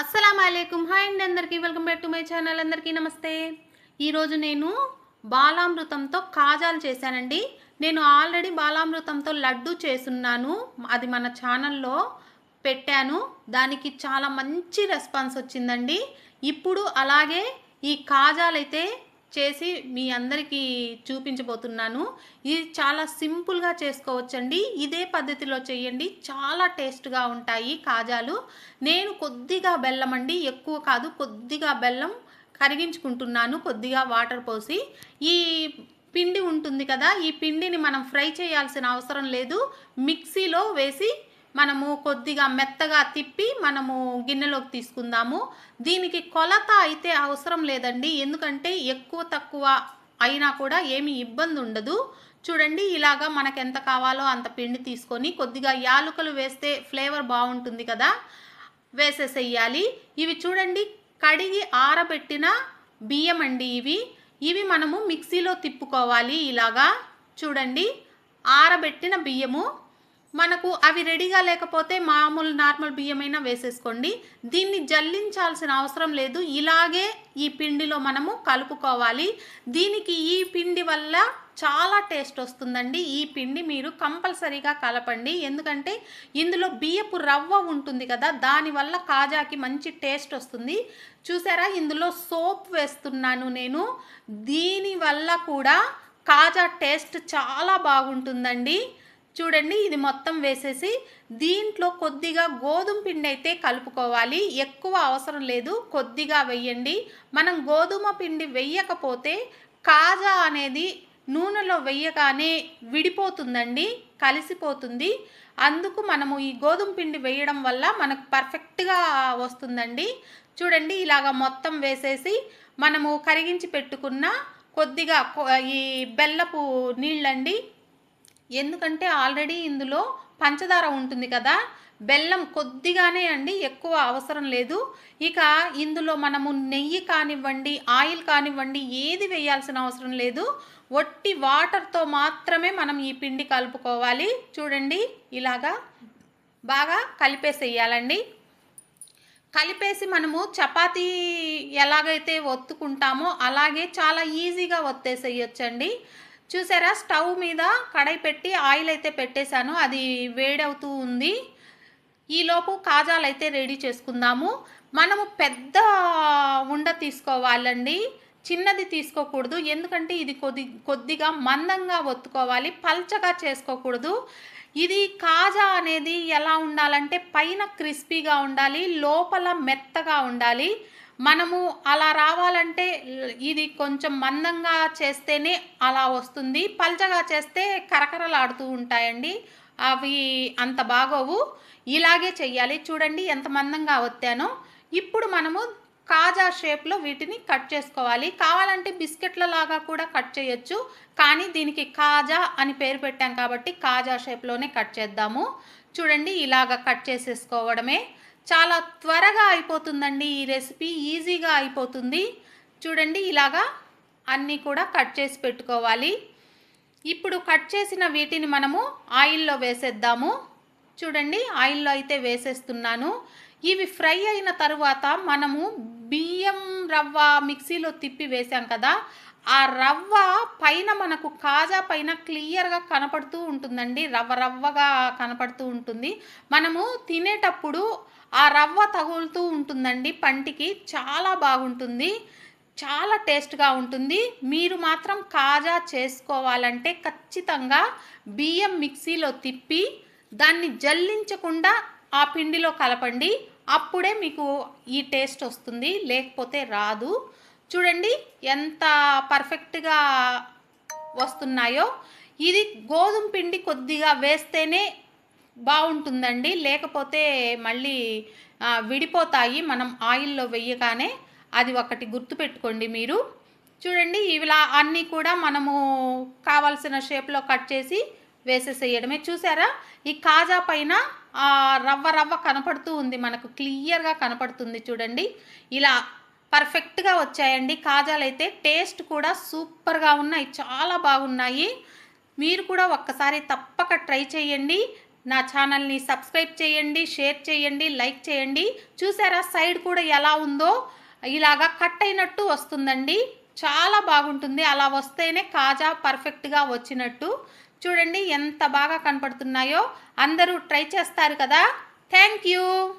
అస్సలం అయికం హాయ్ అండి అందరికీ. Welcome back to my channel. అందరికీ నమస్తే. ఈరోజు నేను బాలామృతంతో కాజాలు చేశానండి. నేను ఆల్రెడీ బాలామృతంతో లడ్డు చేసున్నాను అది మన ఛానల్లో పెట్టాను. దానికి చాలా మంచి రెస్పాన్స్ వచ్చిందండి. ఇప్పుడు అలాగే ఈ కాజాలైతే చేసి మీ అందరికీ చూపించబోతున్నాను. ఇది చాలా సింపుల్గా చేసుకోవచ్చండి. ఇదే పద్ధతిలో చేయండి. చాలా టేస్ట్గా ఉంటాయి కాజాలు. నేను కొద్దిగా బెల్లం అండి ఎక్కువ కాదు కొద్దిగా బెల్లం కరిగించుకుంటున్నాను కొద్దిగా వాటర్ పోసి. ఈ పిండి ఉంటుంది కదా ఈ పిండిని మనం ఫ్రై చేయాల్సిన అవసరం లేదు. మిక్సీలో వేసి మనము కొద్దిగా మెత్తగా తిప్పి మనము గిన్నెలోకి తీసుకుందాము. దీనికి కొలత అయితే అవసరం లేదండి. ఎందుకంటే ఎక్కువ తక్కువ అయినా కూడా ఏమి ఇబ్బంది ఉండదు. చూడండి ఇలాగా మనకు ఎంత కావాలో అంత పిండి తీసుకొని కొద్దిగా యాలుకలు వేస్తే ఫ్లేవర్ బాగుంటుంది కదా వేసేసేయాలి. ఇవి చూడండి కడిగి ఆరబెట్టిన బియ్యం అండి ఇవి. ఇవి మనము మిక్సీలో తిప్పుకోవాలి ఇలాగా. చూడండి ఆరబెట్టిన బియ్యము. మనకు అవి రెడీగా లేకపోతే మామూలు నార్మల్ బియ్యమైనా వేసేసుకోండి. దీన్ని జల్లించాల్సిన అవసరం లేదు. ఇలాగే ఈ పిండిలో మనము కలుపుకోవాలి. దీనికి ఈ పిండి వల్ల చాలా టేస్ట్ వస్తుందండి. ఈ పిండి మీరు కంపల్సరీగా కలపండి. ఎందుకంటే ఇందులో బియ్యపు రవ్వ ఉంటుంది కదా దానివల్ల కాజాకి మంచి టేస్ట్ వస్తుంది. చూసారా? ఇందులో సోప్ వేస్తున్నాను నేను. దీనివల్ల కూడా కాజా టేస్ట్ చాలా బాగుంటుందండి. చూడండి ఇది మొత్తం వేసేసి దీంట్లో కొద్దిగా గోధుమ పిండి అయితే కలుపుకోవాలి. ఎక్కువ అవసరం లేదు కొద్దిగా వెయ్యండి మనం గోధుమ పిండి వెయ్యకపోతే కాజా అనేది నూనెలో వెయ్యగానే విడిపోతుందండి కలిసిపోతుంది. అందుకు మనము ఈ గోధుమ పిండి వేయడం వల్ల మనకు పర్ఫెక్ట్గా వస్తుందండి. చూడండి ఇలాగ మొత్తం వేసేసి మనము కరిగించి పెట్టుకున్న కొద్దిగా ఈ బెల్లపు నీళ్ళండి ఎందుకంటే ఆల్రెడీ ఇందులో పంచదార ఉంటుంది కదా బెల్లం కొద్దిగానే అండి ఎక్కువ అవసరం లేదు. ఇక ఇందులో మనము నెయ్యి కానివ్వండి ఆయిల్ కానివ్వండి ఏది వేయాల్సిన అవసరం లేదు. ఒట్టి వాటర్తో మాత్రమే మనం ఈ పిండి కలుపుకోవాలి. చూడండి ఇలాగా బాగా కలిపేసేయాలండి. కలిపేసి మనము చపాతీ ఎలాగైతే ఒత్తుకుంటామో అలాగే చాలా ఈజీగా ఒత్తేసేయొచ్చండి. చూసారా? స్టవ్ మీద కడాయి పెట్టి ఆయిల్ అయితే పెట్టేశాను. అది వేడవుతూ ఉంది. ఈలోపు కాజాలు అయితే రెడీ చేసుకుందాము. మనము పెద్ద ఉండ తీసుకోవాలండి. చిన్నది తీసుకోకూడదు. ఎందుకంటే ఇది కొద్ది కొద్దిగా మందంగా ఒత్తుకోవాలి. పల్చగా చేసుకోకూడదు. ఇది కాజా అనేది ఎలా ఉండాలంటే పైన క్రిస్పీగా ఉండాలి లోపల మెత్తగా ఉండాలి. మనము అలా రావాలంటే ఇది కొంచెం మందంగా చేస్తేనే అలా వస్తుంది. పల్చగా చేస్తే కరకరలాడుతూ ఉంటాయండి. అవి అంత బాగోవు. ఇలాగే చెయ్యాలి. చూడండి ఎంత మందంగా వత్తానో ఇప్పుడు మనము కాజా షేప్లో వీటిని కట్ చేసుకోవాలి. కావాలంటే బిస్కెట్ల లాగా కూడా కట్ చేయొచ్చు. కానీ దీనికి కాజా అని పేరు పెట్టాం కాబట్టి కాజా షేప్లోనే కట్ చేద్దాము. చూడండి ఇలాగ కట్ చేసేసుకోవడమే. చాలా త్వరగా అయిపోతుందండి ఈ రెసిపీ ఈజీగా అయిపోతుంది. చూడండి ఇలాగా అన్నీ కూడా కట్ చేసి పెట్టుకోవాలి. ఇప్పుడు కట్ చేసిన వీటిని మనము ఆయిల్లో వేసేద్దాము. చూడండి ఆయిల్లో అయితే వేసేస్తున్నాను. ఇవి ఫ్రై అయిన తర్వాత మనము బియ్యం రవ్వ మిక్సీలో తిప్పి వేసాం కదా ఆ రవ్వ పైన మనకు కాజా పైన క్లియర్గా కనపడుతూ ఉంటుందండి. రవ్వ రవ్వగా కనపడుతూ ఉంటుంది. మనము తినేటప్పుడు ఆ రవ్వ తగులుతూ ఉంటుందండి. పంటికి చాలా బాగుంటుంది. చాలా టేస్ట్గా ఉంటుంది. మీరు మాత్రం కాజా చేసుకోవాలంటే ఖచ్చితంగా బియ్యం మిక్సీలో తిప్పి దాన్ని జల్లించకుండా ఆ పిండిలో కలపండి. అప్పుడే మీకు ఈ టేస్ట్ వస్తుంది. లేకపోతే రాదు. చూడండి ఎంత పర్ఫెక్ట్గా వస్తున్నాయో. ఇది గోధుమ పిండి కొద్దిగా వేస్తేనే బాగుంటుందండి. లేకపోతే మళ్ళీ విడిపోతాయి. మనం ఆయిల్లో వెయ్యగానే అది ఒకటి గుర్తుపెట్టుకోండి మీరు. చూడండి ఇలా అన్నీ కూడా మనము కావాల్సిన షేప్లో కట్ చేసి వేసేసేయడమే. చూసారా? ఈ కాజా పైన రవ్వ రవ్వ కనపడుతూ ఉంది. మనకు క్లియర్గా కనపడుతుంది చూడండి. ఇలా పర్ఫెక్ట్గా వచ్చాయండి. కాజాలు అయితే టేస్ట్ కూడా సూపర్గా ఉన్నాయి. చాలా బాగున్నాయి. మీరు కూడా ఒక్కసారి తప్పక ట్రై చేయండి. నా ఛానల్ని సబ్స్క్రైబ్ చేయండి షేర్ చేయండి లైక్ చేయండి. చూసారా సైడ్ కూడా ఎలా ఉందో? ఇలాగా కట్ అయినట్టు వస్తుందండి. చాలా బాగుంటుంది. అలా వస్తేనే కాజా పర్ఫెక్ట్గా వచ్చినట్టు. చూడండి ఎంత బాగా కనపడుతున్నాయో. అందరూ ట్రై చేస్తారు కదా. Thank you.